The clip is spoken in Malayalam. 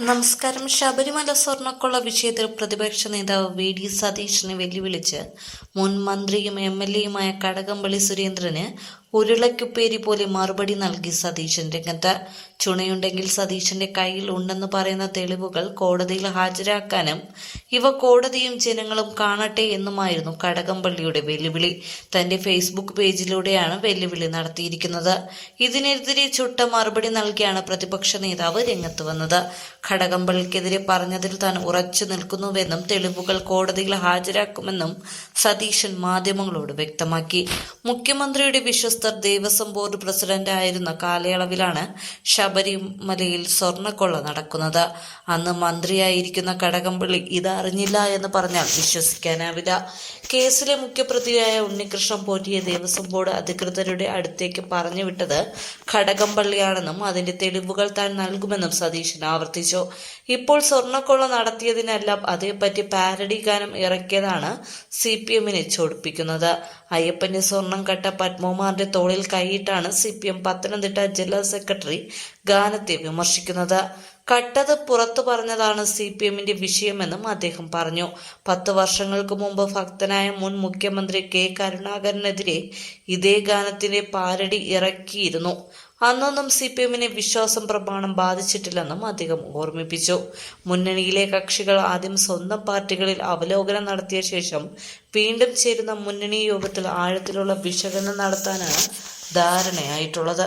നമസ്കാരം. ശബരിമല സ്വർണക്കൊള്ള വിഷയത്തിൽ പ്രതിപക്ഷ നേതാവ് വി ഡി സതീഷിനെ വെല്ലുവിളിച്ച് മുൻ മന്ത്രിയും എം എൽ എയുമായ കടകംപള്ളി സുരേന്ദ്രന് ഉരുളക്കുപ്പേരി പോലെ മറുപടി നൽകി സതീശൻ രംഗത്ത്. ചുണയുണ്ടെങ്കിൽ സതീശന്റെ കയ്യിൽ ഉണ്ടെന്ന് പറയുന്ന തെളിവുകൾ കോടതിയിൽ ഹാജരാക്കാനും ഇവ കോടതിയും ജനങ്ങളും കാണട്ടെ എന്നുമായിരുന്നു കടകംപള്ളിയുടെ വെല്ലുവിളി. തന്റെ ഫേസ്ബുക്ക് പേജിലൂടെയാണ് വെല്ലുവിളി നടത്തിയിരിക്കുന്നത്. ഇതിനെതിരെ ചുട്ട മറുപടി നൽകിയാണ് പ്രതിപക്ഷ നേതാവ് രംഗത്ത് വന്നത്. ഘടകംപള്ളിക്കെതിരെ പറഞ്ഞതിൽ താൻ ഉറച്ചു നിൽക്കുന്നുവെന്നും തെളിവുകൾ കോടതിയിൽ ഹാജരാക്കുമെന്നും സതീശൻ മാധ്യമങ്ങളോട് വ്യക്തമാക്കി. മുഖ്യമന്ത്രിയുടെ വിശ്വസ്തർ ദേവസ്വം ബോർഡ് പ്രസിഡന്റ് ആയിരുന്ന കാലയളവിലാണ് ശബരിമലയിൽ സ്വർണക്കൊള്ള നടക്കുന്നത്. അന്ന് മന്ത്രിയായിരിക്കുന്ന കടകംപള്ളി ഇത് അറിഞ്ഞില്ല എന്ന് പറഞ്ഞാൽ വിശ്വസിക്കാനാവില്ല. കേസിലെ മുഖ്യപ്രതിയായ ഉണ്ണികൃഷ്ണൻ പോറ്റിയെ ദേവസ്വം ബോർഡ് അധികൃതരുടെ അടുത്തേക്ക് പറഞ്ഞുവിട്ടത് ഘടകംപള്ളിയാണെന്നും അതിന്റെ തെളിവുകൾ താൻ നൽകുമെന്നും സതീശൻ ആവർത്തിച്ചു. ഇപ്പോൾ സ്വർണക്കൊള്ള നടത്തിയതിനെല്ലാം അതേപ്പറ്റി പാരഡി ഗാനം ഇറക്കിയതാണ് സി പി എമ്മിനെ ചൊടിപ്പിക്കുന്നത്. അയ്യപ്പന്റെ സ്വർണം കട്ട പത്മകുമാറിന്റെ തോളിൽ കൈയിട്ടാണ് സിപിഎം പത്തനംതിട്ട ജില്ലാ സെക്രട്ടറി ഗാനത്തെ വിമർശിക്കുന്നത്. കട്ടത് പുറത്തു പറഞ്ഞതാണ് സി പി എമ്മിന്റെ വിഷയമെന്നും അദ്ദേഹം പറഞ്ഞു. പത്ത് വർഷങ്ങൾക്ക് മുമ്പ് ഭക്തനായ മുൻ മുഖ്യമന്ത്രി കെ കരുണാകരനെതിരെ ഇതേ ഗാനത്തിന്റെ പാരടി ഇറക്കിയിരുന്നു. അന്നൊന്നും സി പി എമ്മിനെ വിശ്വാസം പ്രമാണം ബാധിച്ചിട്ടില്ലെന്നും അദ്ദേഹം ഓർമ്മിപ്പിച്ചു. മുന്നണിയിലെ കക്ഷികൾ ആദ്യം സ്വന്തം പാർട്ടികളിൽ അവലോകനം നടത്തിയ ശേഷം വീണ്ടും ചേരുന്ന മുന്നണി യോഗത്തിൽ ആഴത്തിലുള്ള വിശകലനം നടത്താനാണ് ധാരണയായിട്ടുള്ളത്.